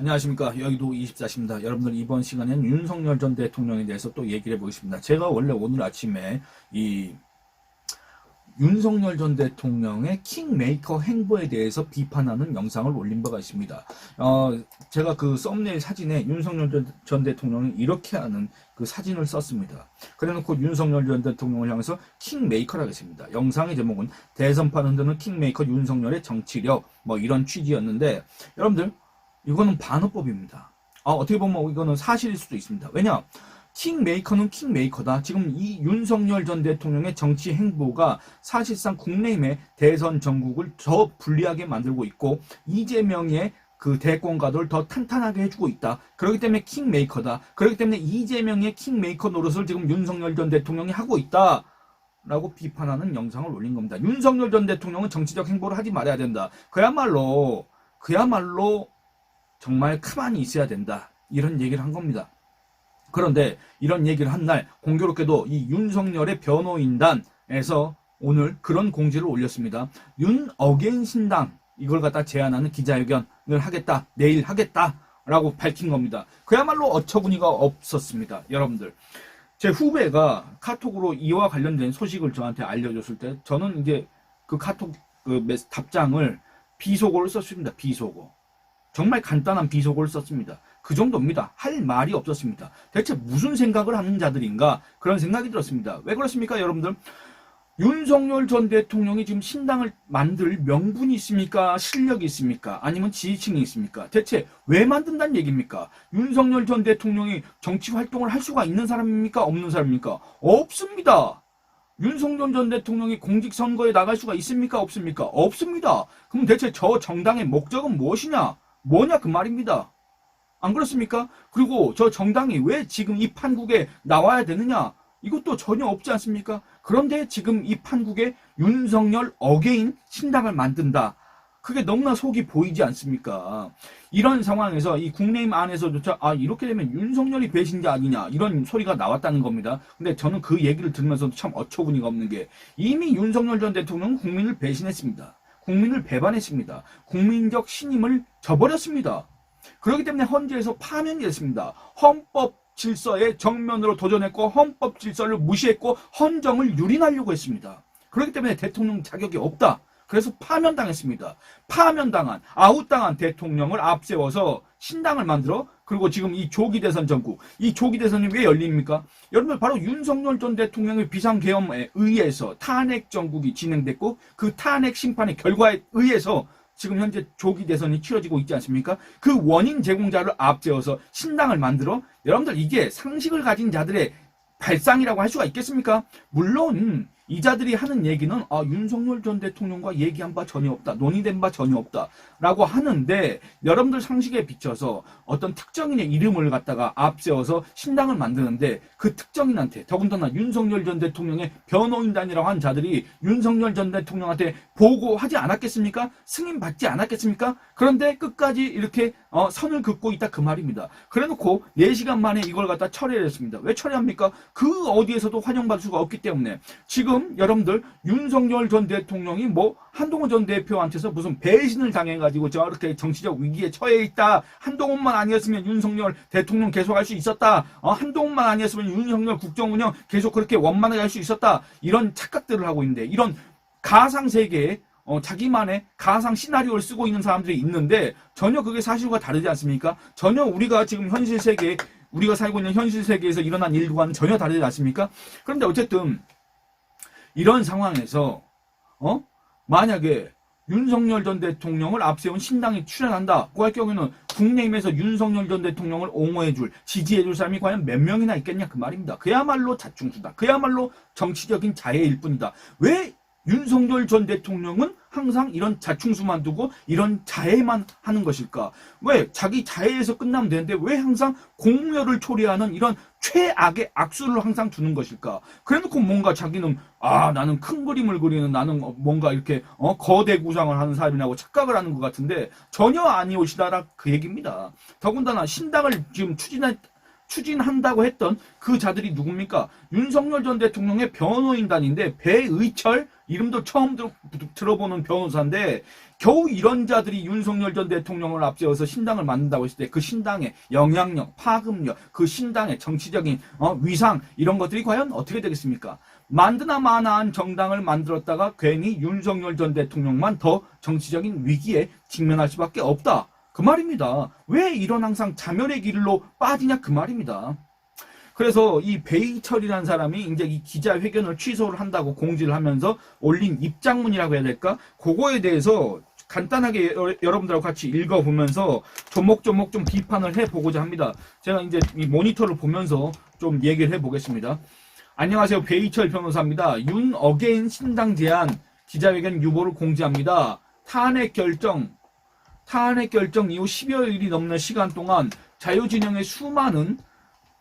안녕하십니까. 여의도 24시입니다. 여러분들 이번 시간에는 윤석열 전 대통령에 대해서 또 얘기를 해보겠습니다. 제가 원래 오늘 아침에 이 윤석열 전 대통령의 킹메이커 행보에 대해서 비판하는 영상을 올린 바가 있습니다. 어, 제가 그 썸네일 사진에 윤석열 전- 전 대통령이 이렇게 하는 그 사진을 썼습니다. 그래놓고 윤석열 전 대통령을 향해서 킹메이커라고 했습니다. 영상의 제목은 대선판 흔드는 킹메이커 윤석열의 정치력 뭐 이런 취지였는데 여러분들 이거는 반어법입니다. 아, 어떻게 보면 이거는 사실일 수도 있습니다. 왜냐? 킹메이커는 킹메이커다. 지금 이 윤석열 전 대통령의 정치 행보가 사실상 국내임의 대선 전국을 더 불리하게 만들고 있고 이재명의 그 대권 가도를 더 탄탄하게 해주고 있다. 그렇기 때문에 킹메이커다. 그렇기 때문에 이재명의 킹메이커 노릇을 지금 윤석열 전 대통령이 하고 있다. 라고 비판하는 영상을 올린 겁니다. 윤석열 전 대통령은 정치적 행보를 하지 말아야 된다. 그야말로, 그야말로 정말 가만히 있어야 된다. 이런 얘기를 한 겁니다. 그런데 이런 얘기를 한 날 공교롭게도 이 윤석열의 변호인단에서 오늘 그런 공지를 올렸습니다. 윤 어게인 신당 이걸 갖다 제안하는 기자회견을 하겠다. 내일 하겠다 라고 밝힌 겁니다. 그야말로 어처구니가 없었습니다. 여러분들. 제 후배가 카톡으로 이와 관련된 소식을 저한테 알려줬을 때 저는 이제 그 카톡 그 답장을 비속어를 썼습니다. 비속어. 정말 간단한 비속어를 썼습니다. 그 정도입니다. 할 말이 없었습니다. 대체 무슨 생각을 하는 자들인가 그런 생각이 들었습니다. 왜 그렇습니까, 여러분들? 윤석열 전 대통령이 지금 신당을 만들 명분이 있습니까? 실력이 있습니까? 아니면 지지층이 있습니까? 대체 왜 만든다는 얘기입니까? 윤석열 전 대통령이 정치 활동을 할 수가 있는 사람입니까? 없는 사람입니까? 없습니다. 윤석열 전 대통령이 공직선거에 나갈 수가 있습니까? 없습니까? 없습니다. 그럼 대체 저 정당의 목적은 무엇이냐? 뭐냐? 그 말입니다. 안 그렇습니까? 그리고 저 정당이 왜 지금 이 판국에 나와야 되느냐? 이것도 전혀 없지 않습니까? 그런데 지금 이 판국에 윤석열 어게인 신당을 만든다. 그게 너무나 속이 보이지 않습니까? 이런 상황에서 이 국내임 안에서조차 아 이렇게 되면 윤석열이 배신자 아니냐 이런 소리가 나왔다는 겁니다. 근데 저는 그 얘기를 들으면서도 참 어처구니가 없는 게 이미 윤석열 전 대통령은 국민을 배신했습니다. 국민을 배반했습니다. 국민적 신임을 저버렸습니다. 그렇기 때문에 헌재에서 파면이 됐습니다. 헌법 질서에 정면으로 도전했고 헌법 질서를 무시했고 헌정을 유린하려고 했습니다. 그렇기 때문에 대통령 자격이 없다. 그래서 파면당했습니다. 파면당한 아웃당한 대통령을 앞세워서 신당을 만들어 그리고 지금 이 조기 대선 전국 이 조기 대선이 왜 열립니까? 여러분 바로 윤석열 전 대통령의 비상계엄에 의해서 탄핵 정국이 진행됐고 그 탄핵 심판의 결과에 의해서 지금 현재 조기 대선이 치러지고 있지 않습니까? 그 원인 제공자를 앞세워서 신당을 만들어 여러분들 이게 상식을 가진 자들의 발상이라고 할 수가 있겠습니까? 물론 이 자들이 하는 얘기는 아 윤석열 전 대통령과 얘기한 바 전혀 없다 논의된 바 전혀 없다 라고 하는데 여러분들 상식에 비춰서 어떤 특정인의 이름을 갖다가 앞세워서 신당을 만드는데 그 특정인한테 더군다나 윤석열 전 대통령의 변호인단이라고 한 자들이 윤석열 전 대통령한테 보고하지 않았겠습니까? 승인 받지 않았겠습니까? 그런데 끝까지 이렇게 어, 선을 긋고 있다 그 말입니다. 그래놓고 4시간 만에 이걸 갖다 철회를 했습니다. 왜 철회합니까? 그 어디에서도 환영받을 수가 없기 때문에 지금 여러분들 윤석열 전 대통령이 뭐 한동훈 전 대표한테서 무슨 배신을 당해가지고 저렇게 정치적 위기에 처해 있다. 한동훈만 아니었으면 윤석열 대통령 계속할 수 있었다. 어, 한동훈만 아니었으면 윤석열 국정운영 계속 그렇게 원만하게 할 수 있었다. 이런 착각들을 하고 있는데 이런 가상 세계에 어, 자기만의 가상 시나리오를 쓰고 있는 사람들이 있는데 전혀 그게 사실과 다르지 않습니까? 전혀 우리가 지금 현실 세계 우리가 살고 있는 현실 세계에서 일어난 일과는 전혀 다르지 않습니까? 그런데 어쨌든 이런 상황에서 어 만약에 윤석열 전 대통령을 앞세운 신당이 출연한다고 할 경우에는 국내임에서 윤석열 전 대통령을 옹호해줄 지지해줄 사람이 과연 몇 명이나 있겠냐 그 말입니다. 그야말로 자충수다. 그야말로 정치적인 자해일 뿐이다. 왜 윤석열 전 대통령은 항상 이런 자충수만 두고 이런 자해만 하는 것일까? 왜 자기 자해에서 끝나면 되는데 왜 항상 공멸을 초래하는 이런 최악의 악수를 항상 두는 것일까? 그래놓고 뭔가 자기는 아 나는 큰 그림을 그리는 나는 어, 뭔가 이렇게 어, 거대 구상을 하는 사람이라고 착각을 하는 것 같은데 전혀 아니오시다라 그 얘기입니다. 더군다나 신당을 지금 추진해 추진한다고 했던 그 자들이 누굽니까? 윤석열 전 대통령의 변호인단인데 배의철 이름도 처음 들, 들어보는 변호사인데 겨우 이런 자들이 윤석열 전 대통령을 앞세워서 신당을 만든다고 했을 때 그 신당의 영향력, 파급력, 그 신당의 정치적인 어, 위상 이런 것들이 과연 어떻게 되겠습니까? 만드나 마나한 정당을 만들었다가 괜히 윤석열 전 대통령만 더 정치적인 위기에 직면할 수밖에 없다. 그 말입니다. 왜 이런 항상 자멸의 길로 빠지냐 그 말입니다. 그래서 이 베이철이라는 사람이 이제 이 기자회견을 취소를 한다고 공지를 하면서 올린 입장문이라고 해야 될까? 그거에 대해서 간단하게 여- 여러분들하고 같이 읽어보면서 조목조목 좀 비판을 해보고자 합니다. 제가 이제 이 모니터를 보면서 좀 얘기를 해보겠습니다. 안녕하세요. 베이철 변호사입니다. 윤 어게인 신당 제안 기자회견 유보를 공지합니다. 탄핵 결정, 탄핵 결정 이후 10여일이 넘는 시간 동안 자유진영의 수많은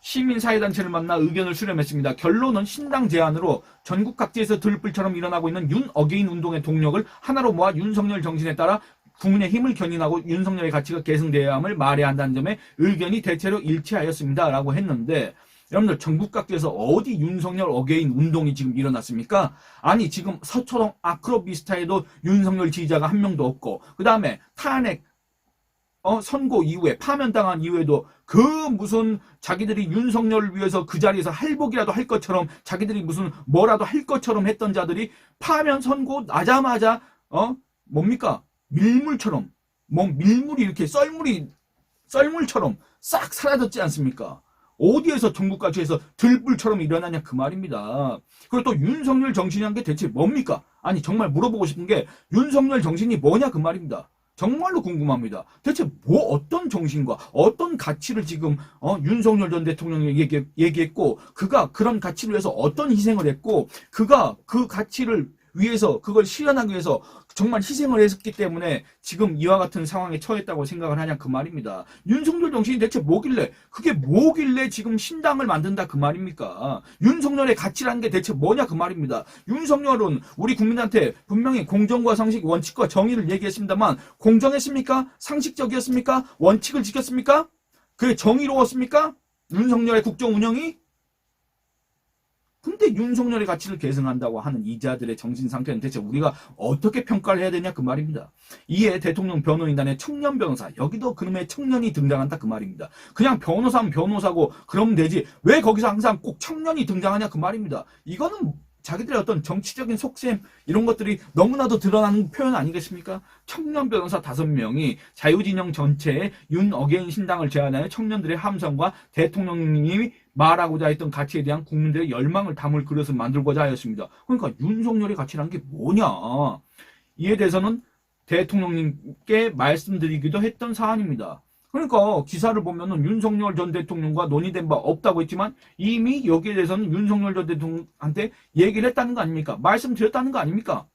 시민사회단체를 만나 의견을 수렴했습니다. 결론은 신당 제안으로 전국 각지에서 들불처럼 일어나고 있는 윤 어게인 운동의 동력을 하나로 모아 윤석열 정신에 따라 국민의 힘을 견인하고 윤석열의 가치가 계승되어야 함을 말해야 한다는 점에 의견이 대체로 일치하였습니다. 라고 했는데 여러분들 전국 각지에서 어디 윤석열 어게인 운동이 지금 일어났습니까? 아니 지금 서초동 아크로비스타에도 윤석열 지지자가 한 명도 없고 그 다음에 탄핵 어, 선고 이후에 파면당한 이후에도 그 무슨 자기들이 윤석열을 위해서 그 자리에서 할복이라도 할 것처럼 자기들이 무슨 뭐라도 할 것처럼 했던 자들이 파면 선고 나자마자 어 뭡니까 밀물처럼 뭐 밀물이 이렇게 썰물이 썰물처럼 싹 사라졌지 않습니까? 어디에서 전국까지에서 들불처럼 일어나냐 그 말입니다. 그리고 또 윤석열 정신이란 게 대체 뭡니까? 아니 정말 물어보고 싶은 게 윤석열 정신이 뭐냐 그 말입니다. 정말로 궁금합니다. 대체 뭐 어떤 정신과 어떤 가치를 지금 어, 윤석열 전 대통령이 얘기, 얘기했고 그가 그런 가치를 위해서 어떤 희생을 했고 그가 그 가치를 위해서 그걸 실현하기 위해서 정말 희생을 했기 때문에 지금 이와 같은 상황에 처했다고 생각을 하냐 그 말입니다. 윤석열 정신이 대체 뭐길래 그게 뭐길래 지금 신당을 만든다 그 말입니까? 윤석열의 가치라는 게 대체 뭐냐 그 말입니다. 윤석열은 우리 국민한테 분명히 공정과 상식, 원칙과 정의를 얘기했습니다만 공정했습니까? 상식적이었습니까? 원칙을 지켰습니까? 그게 정의로웠습니까? 윤석열의 국정 운영이? 근데 윤석열의 가치를 계승한다고 하는 이 자들의 정신 상태는 대체 우리가 어떻게 평가를 해야 되냐 그 말입니다. 이에 대통령 변호인단의 청년 변호사 여기도 그놈의 청년이 등장한다 그 말입니다. 그냥 변호사면 변호사고 그러면 되지 왜 거기서 항상 꼭 청년이 등장하냐 그 말입니다. 이거는 자기들의 어떤 정치적인 속셈 이런 것들이 너무나도 드러나는 표현 아니겠습니까? 청년 변호사 다섯 명이 자유진영 전체에 윤 어게인 신당을 제안하여 청년들의 함성과 대통령님이 말하고자 했던 가치에 대한 국민들의 열망을 담을 그릇을 만들고자 하였습니다. 그러니까 윤석열의 가치라는 게 뭐냐? 이에 대해서는 대통령님께 말씀드리기도 했던 사안입니다. 그러니까 기사를 보면은 윤석열 전 대통령과 논의된 바 없다고 했지만 이미 여기에 대해서는 윤석열 전 대통령한테 얘기를 했다는 거 아닙니까? 말씀드렸다는 거 아닙니까?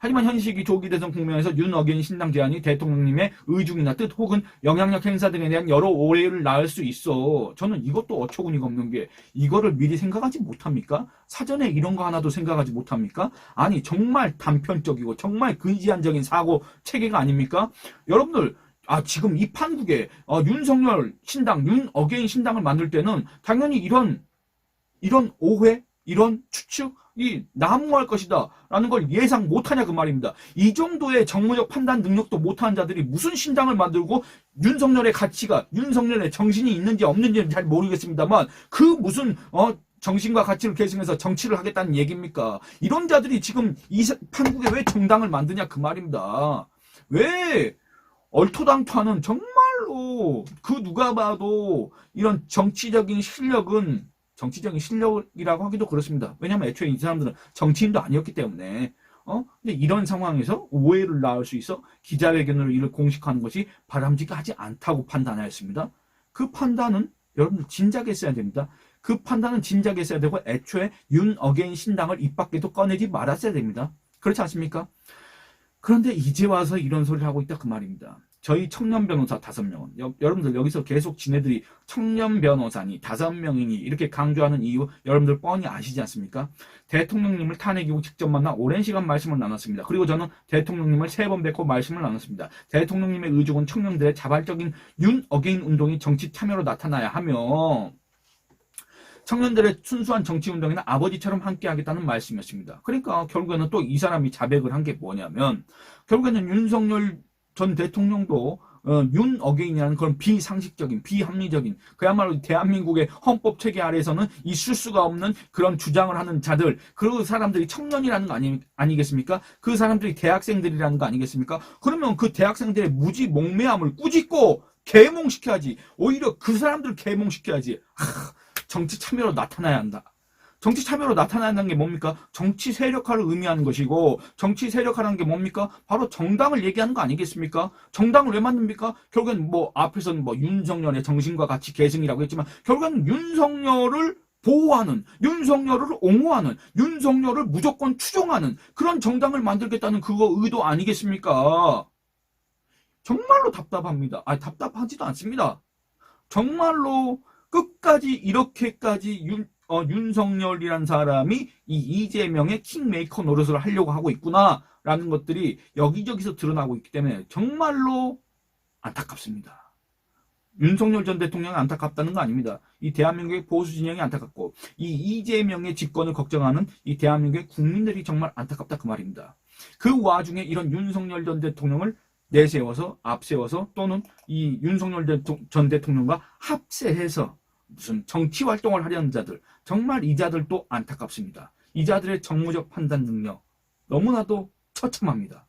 하지만 현 시기 조기 대선 국면에서 윤 어게인 신당 제안이 대통령님의 의중이나 뜻 혹은 영향력 행사 등에 대한 여러 오해를 낳을 수 있어. 저는 이것도 어처구니가 없는 게 이거를 미리 생각하지 못합니까? 사전에 이런 거 하나도 생각하지 못합니까? 아니 정말 단편적이고 정말 근시안적인 사고 체계가 아닙니까? 여러분들 아 지금 이 판국에 어, 윤석열 신당, 윤 어게인 신당을 만들 때는 당연히 이런 이런 오해, 이런 추측 이 난무할 것이다 라는 걸 예상 못하냐 그 말입니다. 이 정도의 정무적 판단 능력도 못하는 자들이 무슨 신당을 만들고 윤석열의 가치가 윤석열의 정신이 있는지 없는지는 잘 모르겠습니다만 그 무슨 어 정신과 가치를 계승해서 정치를 하겠다는 얘기입니까? 이런 자들이 지금 이 사- 판국에 왜 정당을 만드냐 그 말입니다. 왜 얼토당토하는 정말로 그 누가 봐도 이런 정치적인 실력은 정치적인 실력이라고 하기도 그렇습니다. 왜냐하면 애초에 이 사람들은 정치인도 아니었기 때문에 어? 근데 이런 상황에서 오해를 낳을 수 있어 기자회견으로 이를 공식화하는 것이 바람직하지 않다고 판단하였습니다. 그 판단은 여러분들 진작에 써야 됩니다. 그 판단은 진작에 써야 되고 애초에 윤 어게인 신당을 입 밖에도 꺼내지 말았어야 됩니다. 그렇지 않습니까? 그런데 이제 와서 이런 소리를 하고 있다 그 말입니다. 저희 청년 변호사 다섯 명은 여, 여러분들 여기서 계속 지네들이 청년 변호사니 다섯 명이니 이렇게 강조하는 이유 여러분들 뻔히 아시지 않습니까? 대통령님을 탄핵 이후 직접 만나 오랜 시간 말씀을 나눴습니다. 그리고 저는 대통령님을 세 번 뵙고 말씀을 나눴습니다. 대통령님의 의족은 청년들의 자발적인 윤 어게인 운동이 정치 참여로 나타나야 하며 청년들의 순수한 정치 운동에는 아버지처럼 함께 하겠다는 말씀이었습니다. 그러니까 결국에는 또 이 사람이 자백을 한 게 뭐냐면 결국에는 윤석열 전 대통령도 어, 윤 어게인이라는 그런 비상식적인 비합리적인 그야말로 대한민국의 헌법 체계 아래에서는 있을 수가 없는 그런 주장을 하는 자들 그 사람들이 청년이라는 거 아니, 아니겠습니까? 그 사람들이 대학생들이라는 거 아니겠습니까? 그러면 그 대학생들의 무지 몽매함을 꾸짖고 계몽시켜야지 오히려 그 사람들 계몽시켜야지 하, 정치 참여로 나타나야 한다. 정치 참여로 나타나는 게 뭡니까? 정치 세력화를 의미하는 것이고 정치 세력화라는 게 뭡니까? 바로 정당을 얘기하는 거 아니겠습니까? 정당을 왜 만듭니까? 결국엔 뭐 앞에서는 뭐 윤석열의 정신과 같이 계승이라고 했지만 결국엔 윤석열을 보호하는 윤석열을 옹호하는 윤석열을 무조건 추종하는 그런 정당을 만들겠다는 그거 의도 아니겠습니까? 정말로 답답합니다. 아 답답하지도 않습니다. 정말로 끝까지 이렇게까지 윤, 어, 윤석열이란 사람이 이 이재명의 킹메이커 노릇을 하려고 하고 있구나라는 것들이 여기저기서 드러나고 있기 때문에 정말로 안타깝습니다. 윤석열 전 대통령이 안타깝다는 거 아닙니다. 이 대한민국의 보수 진영이 안타깝고 이 이재명의 집권을 걱정하는 이 대한민국의 국민들이 정말 안타깝다 그 말입니다. 그 와중에 이런 윤석열 전 대통령을 내세워서 앞세워서 또는 이 윤석열 전 대통령과 합세해서 무슨 정치 활동을 하려는 자들 정말 이 자들도 안타깝습니다. 이 자들의 정무적 판단 능력 너무나도 처참합니다.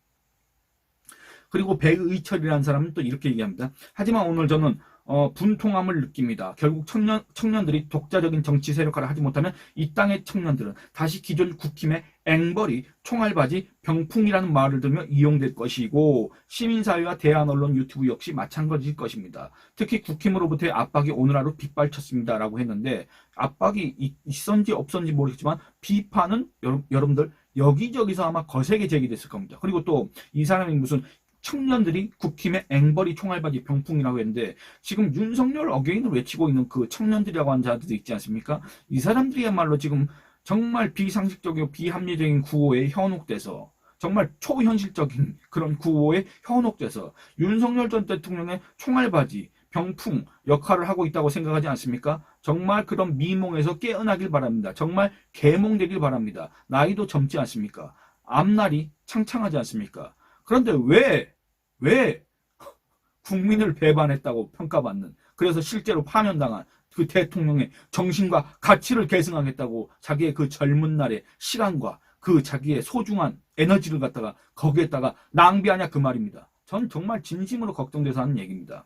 그리고 백의철이라는 사람은 또 이렇게 얘기합니다. 하지만 오늘 저는 어, 분통함을 느낍니다. 결국 청년, 청년들이 독자적인 정치 세력화를 하지 못하면 이 땅의 청년들은 다시 기존 국힘의 앵벌이, 총알바지, 병풍이라는 말을 들으며 이용될 것이고 시민사회와 대한언론 유튜브 역시 마찬가지일 것입니다. 특히 국힘으로부터의 압박이 오늘 하루 빗발쳤습니다. 라고 했는데 압박이 있었는지 없었는지 모르겠지만 비판은 여러, 여러분들 여기저기서 아마 거세게 제기됐을 겁니다. 그리고 또 이 사람이 무슨 청년들이 국힘의 앵벌이 총알바지 병풍이라고 했는데 지금 윤석열 어게인을 외치고 있는 그 청년들이라고 하는 자들도 있지 않습니까? 이 사람들이야말로 지금 정말 비상식적이고 비합리적인 구호에 현혹돼서 정말 초현실적인 그런 구호에 현혹돼서 윤석열 전 대통령의 총알바지 병풍 역할을 하고 있다고 생각하지 않습니까? 정말 그런 미몽에서 깨어나길 바랍니다. 정말 개몽되길 바랍니다. 나이도 젊지 않습니까? 앞날이 창창하지 않습니까? 그런데 왜, 왜 국민을 배반했다고 평가받는, 그래서 실제로 파면당한 그 대통령의 정신과 가치를 계승하겠다고 자기의 그 젊은 날의 시간과 그 자기의 소중한 에너지를 갖다가 거기에다가 낭비하냐 그 말입니다. 전 정말 진심으로 걱정돼서 하는 얘기입니다.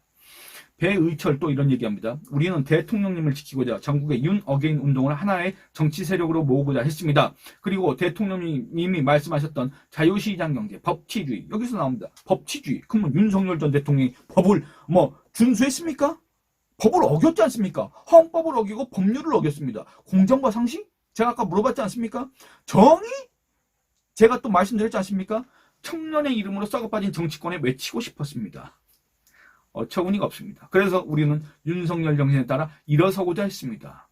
배의철 또 이런 얘기합니다. 우리는 대통령님을 지키고자 전국의 윤 어게인 운동을 하나의 정치 세력으로 모으고자 했습니다. 그리고 대통령님이 말씀하셨던 자유시장 경제, 법치주의 여기서 나옵니다. 법치주의. 그러면 윤석열 전 대통령이 법을 뭐 준수했습니까? 법을 어겼지 않습니까? 헌법을 어기고 법률을 어겼습니다. 공정과 상식? 제가 아까 물어봤지 않습니까? 정의? 제가 또 말씀드렸지 않습니까? 청년의 이름으로 썩어빠진 정치권에 외치고 싶었습니다. 어처구니가 없습니다. 그래서 우리는 윤석열 정신에 따라 일어서고자 했습니다.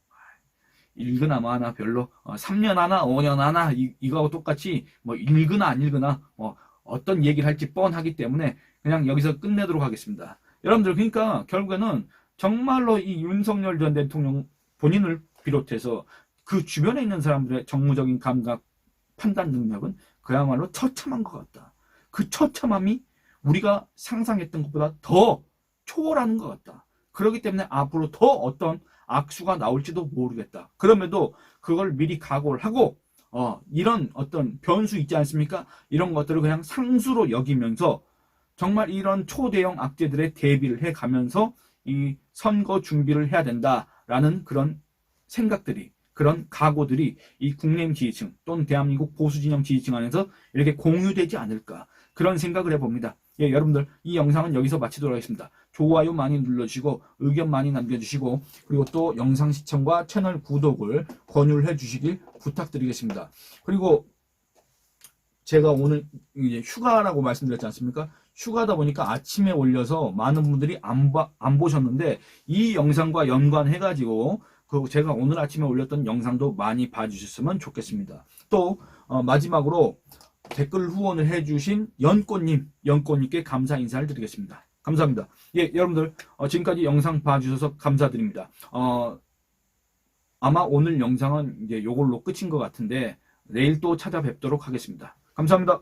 1근 마하나 별로 3년 어, 하나 5년 하나 이, 이거하고 똑같이 뭐 읽으나 안 읽으나 뭐 어떤 얘기를 할지 뻔하기 때문에 그냥 여기서 끝내도록 하겠습니다. 여러분들 그러니까 결국에는 정말로 이 윤석열 전 대통령 본인을 비롯해서 그 주변에 있는 사람들의 정무적인 감각 판단 능력은 그야말로 처참한 것 같다. 그 처참함이 우리가 상상했던 것보다 더 초월하는 것 같다. 그렇기 때문에 앞으로 더 어떤 악수가 나올지도 모르겠다. 그럼에도 그걸 미리 각오를 하고 어, 이런 어떤 변수 있지 않습니까? 이런 것들을 그냥 상수로 여기면서 정말 이런 초대형 악재들의 대비를 해 가면서 이 선거 준비를 해야 된다라는 그런 생각들이 그런 각오들이 이 국내임 지지층 또는 대한민국 보수 진영 지지층 안에서 이렇게 공유되지 않을까 그런 생각을 해봅니다. 예, 여러분들 이 영상은 여기서 마치도록 하겠습니다. 좋아요 많이 눌러주시고 의견 많이 남겨주시고 그리고 또 영상 시청과 채널 구독을 권유를 해주시길 부탁드리겠습니다. 그리고 제가 오늘 이제 휴가라고 말씀드렸지 않습니까? 휴가다 보니까 아침에 올려서 많은 분들이 안, 봐, 안 보셨는데 이 영상과 연관해가지고 그 제가 오늘 아침에 올렸던 영상도 많이 봐주셨으면 좋겠습니다. 또 어, 마지막으로 댓글 후원을 해주신 연꽃님, 연꽃님께 감사 인사를 드리겠습니다. 감사합니다. 예, 여러분들 어, 지금까지 영상 봐주셔서 감사드립니다. 어, 아마 오늘 영상은 이제 요걸로 끝인 것 같은데 내일 또 찾아뵙도록 하겠습니다. 감사합니다.